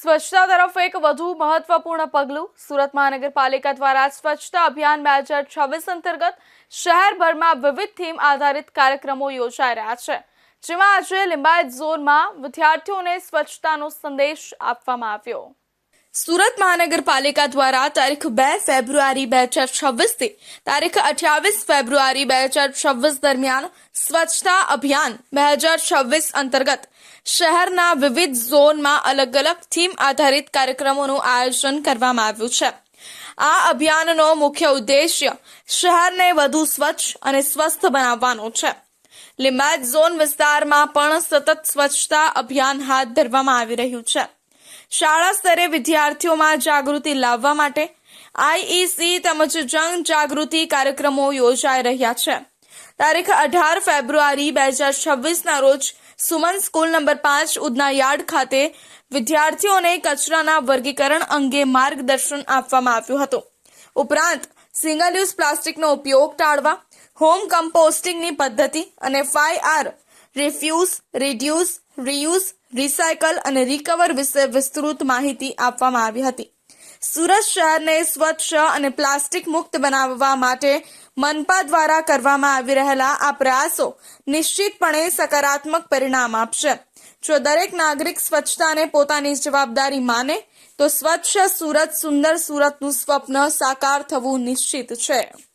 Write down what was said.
સ્વચ્છતા તરફ એક વધુ મહત્વપૂર્ણ પગલું સુરત મહાનગરપાલિકા દ્વારા સ્વચ્છતા અભિયાન બે હજાર છવ્વીસ અંતર્ગત શહેરભરમાં વિવિધ થીમ આધારિત કાર્યક્રમો યોજાઈ રહ્યા છે, જેમાં આજે લિંબાયત ઝોનમાં વિદ્યાર્થીઓને સ્વચ્છતાનો સંદેશ આપવામાં આવ્યો. સુરત મહાનગરપાલિકા દ્વારા તારીખ બે ફેબ્રુઆરી બે હજાર છવ્વીસથી તારીખ અઠ્યાવીસ ફેબ્રુઆરી બે હજાર છવ્વીસ દરમિયાન સ્વચ્છતા અભિયાન બે હજાર છવ્વીસ અંતર્ગત શહેરના વિવિધ ઝોનમાં અલગ અલગ થીમ આધારિત કાર્યક્રમોનું આયોજન કરવામાં આવ્યું છે. આ અભિયાનનો મુખ્ય ઉદ્દેશ્ય શહેરને વધુ સ્વચ્છ અને સ્વસ્થ બનાવવાનો છે. લિંબાયત ઝોન વિસ્તારમાં પણ સતત સ્વચ્છતા અભિયાન હાથ ધરવામાં આવી રહ્યું છે. શાળા સ્તરે વિદ્યાર્થીઓમાં જાગૃતિ લાવવા માટે આઈઈસી તેમજ જન જાગૃતિ કાર્યક્રમો યોજાઈ રહ્યા છે. તારીખ અઢાર ફેબ્રુઆરી બે હજાર છવ્વીસના રોજ સુમન સ્કૂલ નંબર પાંચ ઉદના યાર્ડ ખાતે વિદ્યાર્થીઓને કચરાના વર્ગીકરણ અંગે માર્ગદર્શન આપવામાં આવ્યું હતું. ઉપરાંત સિંગલ યુઝ પ્લાસ્ટિકનો ઉપયોગ ટાળવા, હોમ કમ્પોસ્ટિંગની પદ્ધતિ અને five R, refuse reduce reuse recycle અને રિકવર વિશે વિસ્તૃત માહિતી આપવામાં આવી હતી. સુરત શહેરને સ્વચ્છ અને પ્લાસ્ટિક મુક્ત બનાવવા માટે મનપા દ્વારા કરવામાં આવી રહેલા આ પ્રયાસો નિશ્ચિતપણે સકારાત્મક પરિણામ આપશે. જો દરેક નાગરિક સ્વચ્છતાને પોતાની જવાબદારી માને, તો સ્વચ્છ સુરત સુંદર સુરતનું સ્વપ્ન સાકાર થવું નિશ્ચિત છે.